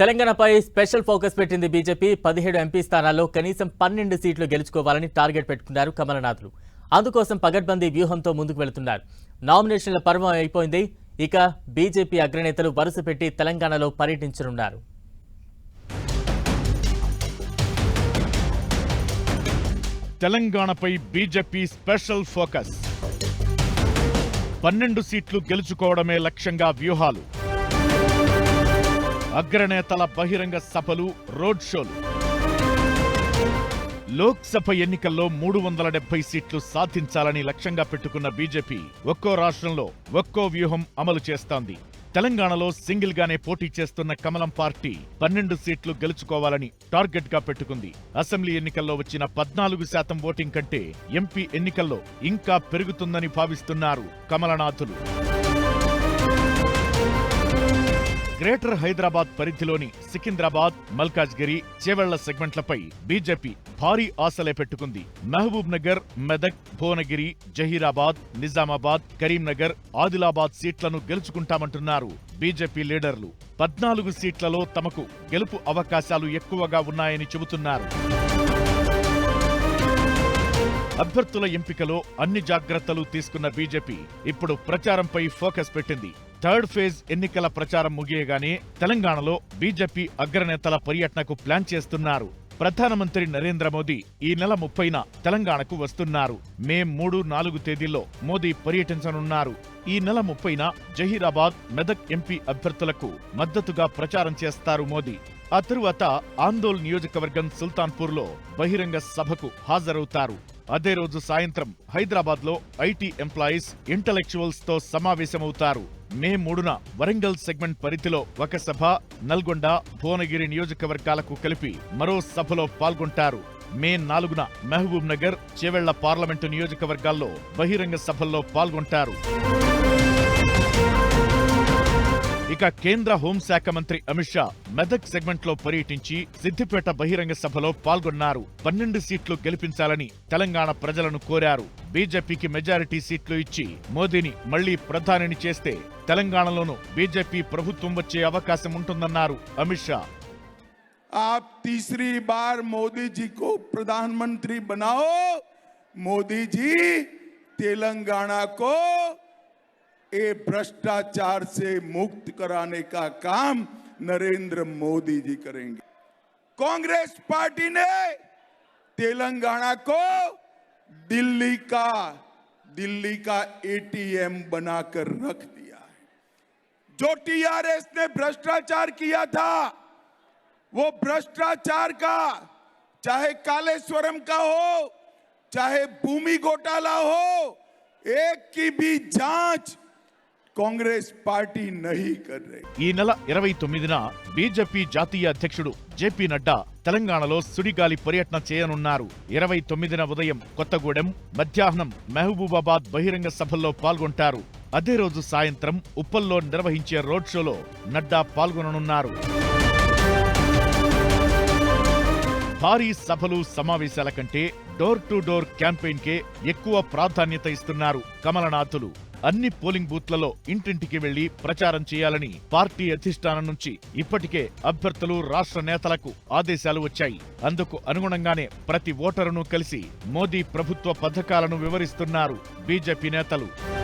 తెలంగాణపై special focus పెట్టింది BJP. పదిహేడు ఎంపీ స్థానాల్లో కనీసం పన్నెండు సీట్లు గెలుచుకోవాలని టార్గెట్ పెట్టుకున్నారు కమలనాథులు. అందుకోసం పగడ్బందీ వ్యూహంతో ముందుకు వెళుతున్నారు. నామినేషన్ల పర్వం అయిపోయింది. ఇక బీజేపీ అగ్రనేతలు వరుస పెట్టి తెలంగాణలో పర్యటించనున్నారు. తెలంగాణపై బీజేపీ స్పెషల్ ఫోకస్. పన్నెండు సీట్లు గెలుచుకోవడమే లక్ష్యంగా వ్యూహాలు. అగ్రనేతల బహిరంగ సభలు రోడ్ షోలు. లోక్సభ ఎన్నికల్లో మూడు వందల డెబ్బై సీట్లు సాధించాలని లక్ష్యంగా పెట్టుకున్న బీజేపీ ఒక్కో రాష్ట్రంలో ఒక్కో వ్యూహం అమలు చేస్తోంది. తెలంగాణలో సింగిల్ గానే పోటీ చేస్తున్న కమలం పార్టీ పన్నెండు సీట్లు గెలుచుకోవాలని టార్గెట్గా పెట్టుకుంది. అసెంబ్లీ ఎన్నికల్లో వచ్చిన పద్నాలుగు శాతం ఓటింగ్ కంటే ఎంపీ ఎన్నికల్లో ఇంకా పెరుగుతుందని భావిస్తున్నారు కమలనాథులు. గ్రేటర్ హైదరాబాద్ పరిధిలోని సికింద్రాబాద్ మల్కాజ్గిరి చేవెళ్ళ సెగ్మెంట్లపై బీజేపీ భారీ ఆశలే పెట్టుకుంది. మహబూబ్ నగర్ మెదక్ భువనగిరి జహీరాబాద్ నిజామాబాద్ కరీంనగర్ ఆదిలాబాద్ సీట్లను గెలుచుకుంటామంటున్నారు బీజేపీ లీడర్లు. పద్నాలుగు సీట్లలో తమకు గెలుపు అవకాశాలు ఎక్కువగా ఉన్నాయని చెబుతున్నారు. అభ్యర్థుల ఎంపికలో అన్ని జాగ్రత్తలు తీసుకున్న బీజేపీ ఇప్పుడు ప్రచారంపై ఫోకస్ పెట్టింది. థర్డ్ ఫేజ్ ఎన్నికల ప్రచారం ముగియగానే తెలంగాణలో బీజేపీ అగ్రనేతల పర్యటనకు ప్లాన్ చేస్తున్నారు. ప్రధానమంత్రి నరేంద్ర మోదీ ఈ నెల ముప్పైన తెలంగాణకు వస్తున్నారు. మే మూడు నాలుగు తేదీల్లో మోదీ పర్యటించనున్నారు. ఈ నెల ముప్పైన జహీరాబాద్ మెదక్ ఎంపీ అభ్యర్థులకు మద్దతుగా ప్రచారం చేస్తారు మోదీ. ఆ తరువాత ఆందోళ్ నియోజకవర్గం సుల్తాన్పూర్లో బహిరంగ సభకు హాజరవుతారు. అదే రోజు సాయంత్రం హైదరాబాద్లో ఐటీ ఎంప్లాయీస్ ఇంటలెక్చువల్స్తో సమావేశమవుతారు. మే మూడున వరంగల్ సెగ్మెంట్ పరిధిలో ఒక సభ నల్గొండ భువనగిరి నియోజకవర్గాలకు కలిపి మరో సభలో పాల్గొంటారు. మే నాలుగున మహబూబ్ నగర్ చేవెళ్ళ పార్లమెంటు నియోజకవర్గాల్లో బహిరంగ సభల్లో పాల్గొంటారు. ఇక కేంద్ర హోంశాఖ మంత్రి అమిత్ షా మెదక్ సెగ్మెంట్ లో పర్యటించి సిద్దిపేట బహిరంగ సభలో పాల్గొన్నారు పన్నెండు సీట్లు గెలిపించాలని తెలంగాణ ప్రజలను కోరారు బీజేపీకి మెజారిటీ సీట్లు ఇచ్చి మోదీని మళ్లీ ప్రధానిని చేస్తే తెలంగాణలోనూ బీజేపీ ప్రభుత్వం వచ్చే అవకాశం ఉంటుందన్నారు అమిత్ షా आप तीसरी बार मोदी जी को प्रधानमंत्री बनाओ मोदी जी तेलंगाना को ये भ्रष्टाचार से मुक्त कराने का काम नरेंद्र मोदी जी करेंगे। कांग्रेस पार्टी ने तेलंगाना को दिल्ली का दिल्ली का एटीएम बनाकर रख दिया है। जो टीआरएस ने भ्रष्टाचार किया था, वो भ्रष्टाचार का, चाहे कालेश्वरम का हो, चाहे भूमि घोटाला हो, एक की भी जाँच కాంగ్రెస్ పార్టీ నహీ ఈ నెల ఇరవై తొమ్మిదిన బీజేపీ జాతీయ అధ్యక్షుడు జేపీ నడ్డా తెలంగాణలో సుడిగాలి పర్యటన చేయనున్నారు. ఇరవై తొమ్మిదిన ఉదయం కొత్తగూడెం మధ్యాహ్నం మహబూబాబాద్ బహిరంగ సభల్లో పాల్గొంటారు. అదే రోజు సాయంత్రం ఉప్పల్లో నిర్వహించే రోడ్ షోలో నడ్డా పాల్గొననున్నారు. భారీ సభలు సమావేశాల కంటే డోర్ టు డోర్ క్యాంపెయిన్కే ఎక్కువ ప్రాధాన్యత ఇస్తున్నారు కమలనాథులు. అన్ని పోలింగ్ బూత్లలో ఇంటింటికి వెళ్ళి ప్రచారం చేయాలని పార్టీ అధిష్టానం నుంచి ఇప్పటికే అభ్యర్థులు రాష్ట్ర నేతలకు ఆదేశాలు వచ్చాయి. అందుకు అనుగుణంగానే ప్రతి ఓటరును కలిసి మోదీ ప్రభుత్వ పథకాలను వివరిస్తున్నారు బీజేపీ నేతలు.